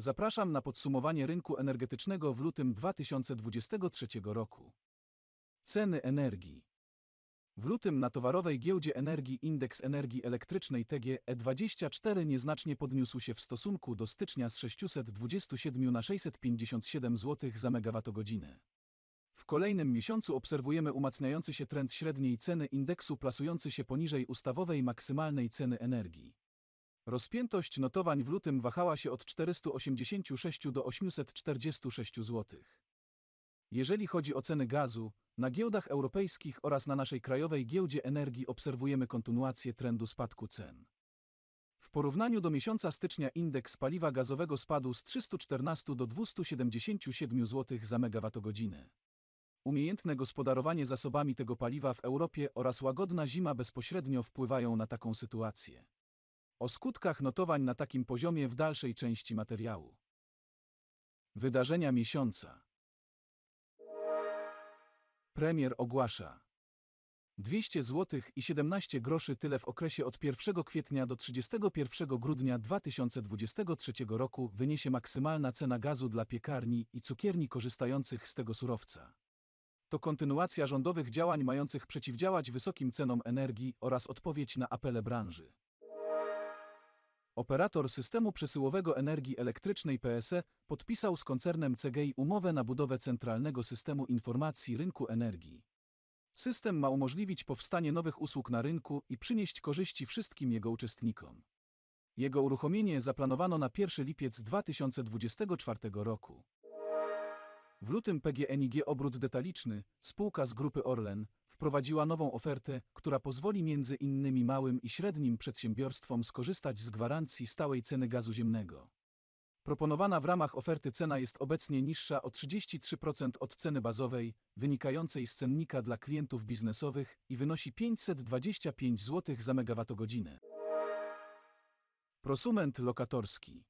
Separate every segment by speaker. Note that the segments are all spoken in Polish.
Speaker 1: Zapraszam na podsumowanie rynku energetycznego w lutym 2023 roku. Ceny energii. W lutym na towarowej giełdzie energii indeks energii elektrycznej TGE24 nieznacznie podniósł się w stosunku do stycznia z 627 na 657 zł za megawattogodzinę. W kolejnym miesiącu obserwujemy umacniający się trend średniej ceny indeksu plasujący się poniżej ustawowej maksymalnej ceny energii. Rozpiętość notowań w lutym wahała się od 486 do 846 zł. Jeżeli chodzi o ceny gazu, na giełdach europejskich oraz na naszej krajowej giełdzie energii obserwujemy kontynuację trendu spadku cen. W porównaniu do miesiąca stycznia indeks paliwa gazowego spadł z 314 do 277 zł za megawattogodzinę. Umiejętne gospodarowanie zasobami tego paliwa w Europie oraz łagodna zima bezpośrednio wpływają na taką sytuację. O skutkach notowań na takim poziomie w dalszej części materiału. Wydarzenia miesiąca. Premier ogłasza 200 zł i 17 groszy tyle w okresie od 1 kwietnia do 31 grudnia 2023 roku wyniesie maksymalna cena gazu dla piekarni i cukierni korzystających z tego surowca. To kontynuacja rządowych działań mających przeciwdziałać wysokim cenom energii oraz odpowiedź na apele branży. Operator systemu przesyłowego energii elektrycznej PSE podpisał z koncernem CGI umowę na budowę centralnego systemu informacji rynku energii. System ma umożliwić powstanie nowych usług na rynku i przynieść korzyści wszystkim jego uczestnikom. Jego uruchomienie zaplanowano na 1 lipiec 2024 roku. W lutym PGNiG Obrót Detaliczny, spółka z grupy Orlen, wprowadziła nową ofertę, która pozwoli między innymi małym i średnim przedsiębiorstwom skorzystać z gwarancji stałej ceny gazu ziemnego. Proponowana w ramach oferty cena jest obecnie niższa o 33% od ceny bazowej, wynikającej z cennika dla klientów biznesowych i wynosi 525 zł za megawattogodzinę. Prosument lokatorski.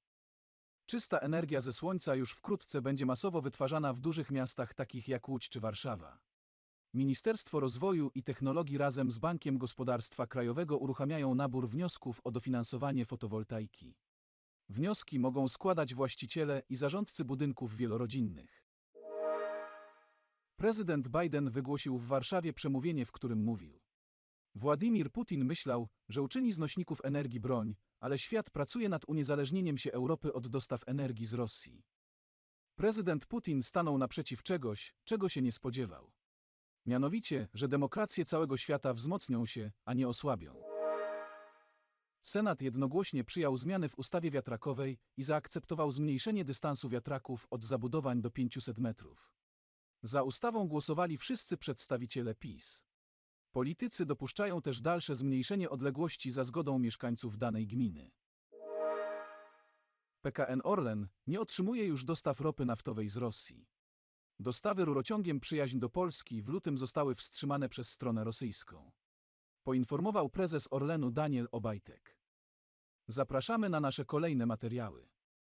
Speaker 1: Czysta energia ze słońca już wkrótce będzie masowo wytwarzana w dużych miastach takich jak Łódź czy Warszawa. Ministerstwo Rozwoju i Technologii razem z Bankiem Gospodarstwa Krajowego uruchamiają nabór wniosków o dofinansowanie fotowoltaiki. Wnioski mogą składać właściciele i zarządcy budynków wielorodzinnych. Prezydent Biden wygłosił w Warszawie przemówienie, w którym mówił: Władimir Putin myślał, że uczyni z nośników energii broń, ale świat pracuje nad uniezależnieniem się Europy od dostaw energii z Rosji. Prezydent Putin stanął naprzeciw czegoś, czego się nie spodziewał. Mianowicie, że demokracje całego świata wzmocnią się, a nie osłabią. Senat jednogłośnie przyjął zmiany w ustawie wiatrakowej i zaakceptował zmniejszenie dystansu wiatraków od zabudowań do 500 metrów. Za ustawą głosowali wszyscy przedstawiciele PiS. Politycy dopuszczają też dalsze zmniejszenie odległości za zgodą mieszkańców danej gminy. PKN Orlen nie otrzymuje już dostaw ropy naftowej z Rosji. Dostawy rurociągiem przyjaźń do Polski w lutym zostały wstrzymane przez stronę rosyjską. Poinformował prezes Orlenu Daniel Obajtek. Zapraszamy na nasze kolejne materiały.